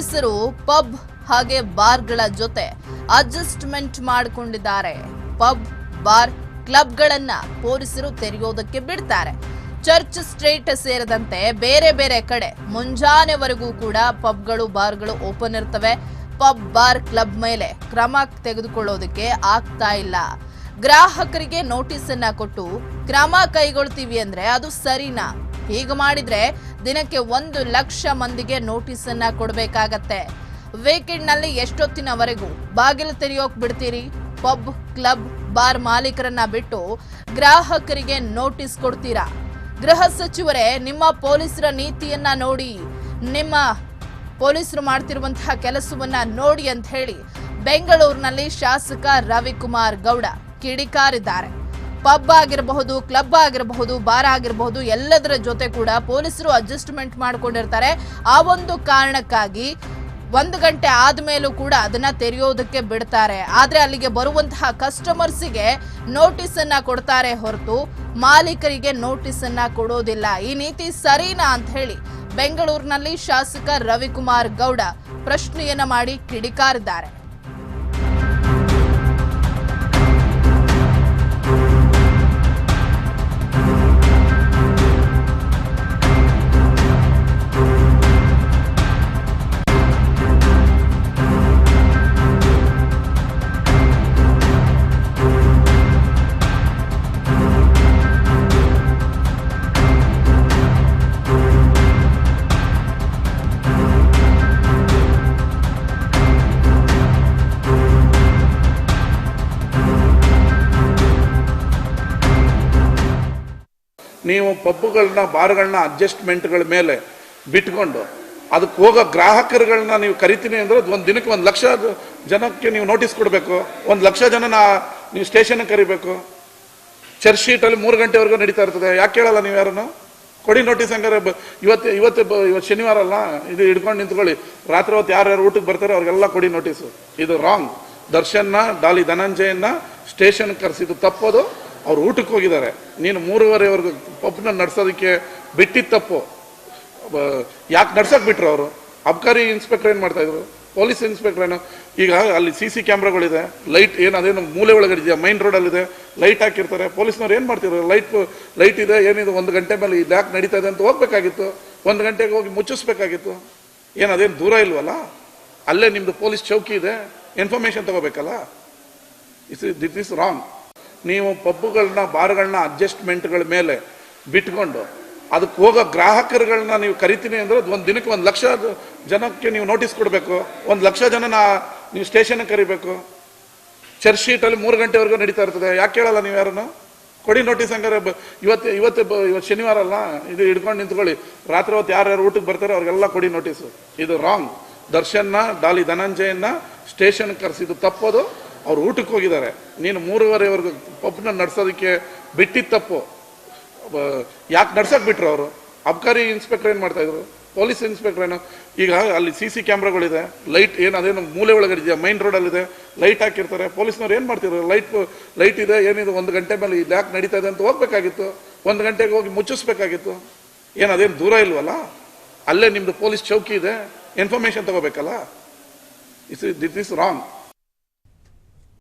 ಪೊಲೀಸರು ಪಬ್ ಹಾಗೆ ಬಾರ್ಗಳ ಜೊತೆ ಅಡ್ಜಸ್ಟ್ಮೆಂಟ್ ಮಾಡಿಕೊಂಡಿದ್ದಾರೆ. ಪಬ್, ಬಾರ್ ಕ್ಲಬ್ಗಳನ್ನ ಪೊಲೀಸರು ತೆರೆಯೋದಕ್ಕೆ ಬಿಡ್ತಾರೆ. ಚರ್ಚ್ ಸ್ಟ್ರೀಟ್ ಸೇರಿದಂತೆ ಬೇರೆ ಬೇರೆ ಕಡೆ ಮುಂಜಾನೆವರೆಗೂ ಕೂಡ ಪಬ್ಗಳು, ಬಾರ್ಗಳು ಓಪನ್ ಇರ್ತವೆ. ಪಬ್, ಬಾರ್ ಕ್ಲಬ್ ಮೇಲೆ ಕ್ರಮ ತೆಗೆದುಕೊಳ್ಳೋದಕ್ಕೆ ಆಗ್ತಾ ಇಲ್ಲ. ಗ್ರಾಹಕರಿಗೆ ನೋಟಿಸ್ ಅನ್ನ ಕೊಟ್ಟು ಕ್ರಮ ಕೈಗೊಳ್ತೀವಿ ಅಂದ್ರೆ ಅದು ಸರಿನಾ? ಹೀಗೆ ಮಾಡಿದ್ರೆ ದಿನಕ್ಕೆ ಒಂದು ಲಕ್ಷ ಮಂದಿಗೆ ನೋಟಿಸ್ ಅನ್ನ ಕೊಡಬೇಕಾಗತ್ತೆ. ವೀಕೆಂಡ್ನಲ್ಲಿ ಎಷ್ಟೊತ್ತಿನವರೆಗೂ ಬಾಗಿಲು ತೆರೆಯೋಕ್ ಬಿಡ್ತೀರಿ? ಪಬ್, ಕ್ಲಬ್, ಬಾರ್ ಮಾಲೀಕರನ್ನ ಬಿಟ್ಟು ಗ್ರಾಹಕರಿಗೆ ನೋಟಿಸ್ ಕೊಡ್ತೀರಾ? ಗೃಹ ಸಚಿವರೇ, ನಿಮ್ಮ ಪೊಲೀಸರ ನೀತಿಯನ್ನ ನೋಡಿ, ನಿಮ್ಮ ಪೊಲೀಸರು ಮಾಡ್ತಿರುವಂತಹ ಕೆಲಸವನ್ನ ನೋಡಿ ಅಂತ ಹೇಳಿ ಬೆಂಗಳೂರಿನಲ್ಲಿ ಶಾಸಕ ರವಿಕುಮಾರ್ ಗೌಡ ಕಿಡಿಕಾರಿದ್ದಾರೆ. ಪಬ್ ಆಗಿರಬಹುದು ಕ್ಲಬ್ ಆಗಿರಬಹುದು ಬಾರ್ ಆಗಿರಬಹುದು, ಎಲ್ಲದರ ಜೊತೆ ಕೂಡ ಪೊಲೀಸರು ಅಡ್ಜಸ್ಟ್ಮೆಂಟ್ ಮಾಡಿಕೊಂಡಿರ್ತಾರೆ. ಆ ಒಂದು ಕಾರಣಕ್ಕಾಗಿ ಒಂದು ಗಂಟೆ ಆದ್ಮೇಲೂ ಕೂಡ ಅದನ್ನ ತೆರೆಯೋದಕ್ಕೆ ಬಿಡ್ತಾರೆ. ಆದ್ರೆ ಅಲ್ಲಿಗೆ ಬರುವಂತಹ ಕಸ್ಟಮರ್ಸಿಗೆ ನೋಟಿಸ್ ಅನ್ನ ಕೊಡ್ತಾರೆ ಹೊರತು ಮಾಲೀಕರಿಗೆ ನೋಟಿಸ್ ಅನ್ನ ಕೊಡೋದಿಲ್ಲ. ಈ ನೀತಿ ಸರಿನಾ ಅಂತ ಹೇಳಿ ಬೆಂಗಳೂರಿನಲ್ಲಿ ಶಾಸಕ ರವಿಕುಮಾರ್ ಗೌಡ ಪ್ರಶ್ನೆಯನ್ನ ಮಾಡಿ ಕಿಡಿಕಾರಿದ್ದಾರೆ. ನೀವು ಪಬ್ಬುಗಳನ್ನ, ಬಾರ್ಗಳನ್ನ ಅಡ್ಜಸ್ಟ್ಮೆಂಟ್ಗಳ ಮೇಲೆ ಬಿಟ್ಕೊಂಡು ಅದಕ್ಕೆ ಹೋಗೋ ಗ್ರಾಹಕರುಗಳನ್ನ ನೀವು ಕರಿತೀನಿ ಅಂದ್ರೆ ಒಂದು ದಿನಕ್ಕೆ ಒಂದು ಲಕ್ಷ ಜನಕ್ಕೆ ನೀವು ನೋಟಿಸ್ ಕೊಡಬೇಕು. ಒಂದು ಲಕ್ಷ ಜನನ ನೀವು ಸ್ಟೇಷನ್ಗೆ ಕರಿಬೇಕು. ಚರ್ಚ್ ಶೀಟಲ್ಲಿ ಮೂರು ಗಂಟೆವರೆಗೂ ನಡೀತಾ ಇರ್ತದೆ. ಯಾಕೆ ಕೇಳಲ್ಲ ನೀವು ಯಾರನ್ನು? ಕೊಡಿ ನೋಟಿಸ್ ಹಂಗಾರೆ ಇವತ್ತು ಇವತ್ತು ಇವತ್ತು ಶನಿವಾರ ಅಲ್ಲ, ಇದು ಹಿಡ್ಕೊಂಡು ನಿಂತ್ಕೊಳ್ಳಿ. ರಾತ್ರಿ ಹೊತ್ತು ಯಾರ್ಯಾರು ಊಟಕ್ಕೆ ಬರ್ತಾರೆ ಅವ್ರಿಗೆಲ್ಲ ಕೊಡಿ ನೋಟಿಸು ಇದು ರಾಂಗ್ ದರ್ಶನ್ನ, ಡಾಲಿ ಧನಂಜಯನ್ನ ಸ್ಟೇಷನ್ ಕರೆಸಿದ್ದು ತಪ್ಪೋದು ಅವ್ರು ಊಟಕ್ಕೆ ಹೋಗಿದ್ದಾರೆ. ನೀನು ಮೂರುವರೆವರೆಗೂ ಪಬ್ನ ನಡ್ಸೋದಕ್ಕೆ ಬಿಟ್ಟಿದ್ದ ತಪ್ಪು. ಯಾಕೆ ನಡ್ಸಕ್ ಬಿಟ್ರು ಅವರು? ಅಬ್ಕಾರಿ ಇನ್ಸ್ಪೆಕ್ಟರ್ ಏನು ಮಾಡ್ತಾಯಿದ್ರು ಪೊಲೀಸ್ ಇನ್ಸ್ಪೆಕ್ಟರ್ ಏನು? ಈಗ ಅಲ್ಲಿ ಸಿ ಸಿ ಕ್ಯಾಮ್ರಾಗಳಿದೆ. ಲೈಟ್ ಏನು, ಅದೇನು ಮೂಲೆ ಒಳಗಡೆ ಮೈನ್ ರೋಡಲ್ಲಿದೆ. ಲೈಟ್ ಹಾಕಿರ್ತಾರೆ. ಪೊಲೀಸ್ನವ್ರು ಏನು ಮಾಡ್ತಿದ್ರು? ಲೈಟ್ ಲೈಟ್ ಇದೆ, ಏನಿದೆ? ಒಂದು ಗಂಟೆ ಮೇಲೆ ಇದು ಯಾಕೆ ನಡೀತಾ ಇದೆ ಅಂತ ಹೋಗ್ಬೇಕಾಗಿತ್ತು. ಒಂದು ಗಂಟೆಗೆ ಹೋಗಿ ಮುಚ್ಚಿಸ್ಬೇಕಾಗಿತ್ತು. ಏನು, ಅದೇನು ದೂರ ಇಲ್ವಲ್ಲ? ಅಲ್ಲೇ ನಿಮ್ಮದು ಪೊಲೀಸ್ ಚೌಕಿ ಇದೆ. ಇನ್ಫಾರ್ಮೇಶನ್ ತಗೋಬೇಕಲ್ಲ? ಇಸ್ ದಿಸ್ ಇಸ್ ರಾಂಗ್ ನೀವು ಪಬ್ಬುಗಳನ್ನ, ಬಾರ್ಗಳನ್ನ ಅಡ್ಜಸ್ಟ್ಮೆಂಟ್ಗಳ ಮೇಲೆ ಬಿಟ್ಕೊಂಡು ಅದಕ್ಕೆ ಹೋಗೋ ಗ್ರಾಹಕರುಗಳನ್ನ ನೀವು ಕರಿತೀನಿ ಅಂದ್ರೆ ಒಂದು ದಿನಕ್ಕೆ ಒಂದು ಲಕ್ಷ ಜನಕ್ಕೆ ನೀವು ನೋಟಿಸ್ ಕೊಡಬೇಕು. ಒಂದು ಲಕ್ಷ ಜನನ ನೀವು ಸ್ಟೇಷನ್ಗೆ ಕರಿಬೇಕು. ಚರ್ಚ್ ಶೀಟಲ್ಲಿ ಮೂರು ಗಂಟೆವರೆಗೂ ನಡೀತಾ ಇರ್ತದೆ. ಯಾಕೆ ಕೇಳಲ್ಲ ನೀವು ಯಾರನ್ನು? ಕೊಡಿ ನೋಟಿಸ್ ಹಂಗಾರೆ ಇವತ್ತು ಇವತ್ತು ಇವತ್ತು ಶನಿವಾರ ಅಲ್ಲ, ಇದು ಹಿಡ್ಕೊಂಡು ನಿಂತ್ಕೊಳ್ಳಿ. ರಾತ್ರಿ ಹೊತ್ತು ಯಾರ್ಯಾರು ಊಟಕ್ಕೆ ಬರ್ತಾರೆ ಅವ್ರಿಗೆಲ್ಲ ಕೊಡಿ ನೋಟಿಸು ಇದು ರಾಂಗ್ ದರ್ಶನ್ನ, ಡಾಲಿ ಧನಂಜಯನ್ನ ಸ್ಟೇಷನ್ ಕರೆಸಿದ್ದು ತಪ್ಪೋದು. ಅವ್ರು ಊಟಕ್ಕೆ ಹೋಗಿದ್ದಾರೆ. ನೀನು ಮೂರುವರೆವರೆಗೂ ಪಬ್ನ ನಡ್ಸೋದಕ್ಕೆ ಬಿಟ್ಟಿದ್ದ ತಪ್ಪು. ಯಾಕೆ ನಡ್ಸೋಕೆ ಬಿಟ್ರು ಅವರು? ಅಬ್ಕಾರಿ ಇನ್ಸ್ಪೆಕ್ಟರ್ ಏನು ಮಾಡ್ತಾ ಇದ್ರು? ಪೊಲೀಸ್ ಇನ್ಸ್ಪೆಕ್ಟರ್ ಏನು? ಈಗ ಅಲ್ಲಿ ಸಿ ಸಿ ಕ್ಯಾಮ್ರಾಗಳಿದೆ. ಲೈಟ್ ಏನು, ಅದೇನು ಮೂಲೆ ಒಳಗಡೆ ಮೈನ್ ರೋಡಲ್ಲಿದೆ. ಲೈಟ್ ಹಾಕಿರ್ತಾರೆ. ಪೊಲೀಸ್ನವ್ರು ಏನು ಮಾಡ್ತಿದ್ರು? ಲೈಟ್ ಲೈಟ್ ಇದೆ, ಏನಿದೆ? ಒಂದು ಗಂಟೆ ಮೇಲೆ ಇಲ್ಲಿ ಯಾಕೆ ನಡೀತಾ ಇದೆ ಅಂತ ಹೋಗ್ಬೇಕಾಗಿತ್ತು. ಒಂದು ಗಂಟೆಗೆ ಹೋಗಿ ಮುಚ್ಚಿಸ್ಬೇಕಾಗಿತ್ತು. ಏನು, ಅದೇನು ದೂರ ಇಲ್ವಲ್ಲ? ಅಲ್ಲೇ ನಿಮ್ಮದು ಪೊಲೀಸ್ ಚೌಕಿ ಇದೆ. Information ತಗೋಬೇಕಲ್ಲ? Is this is wrong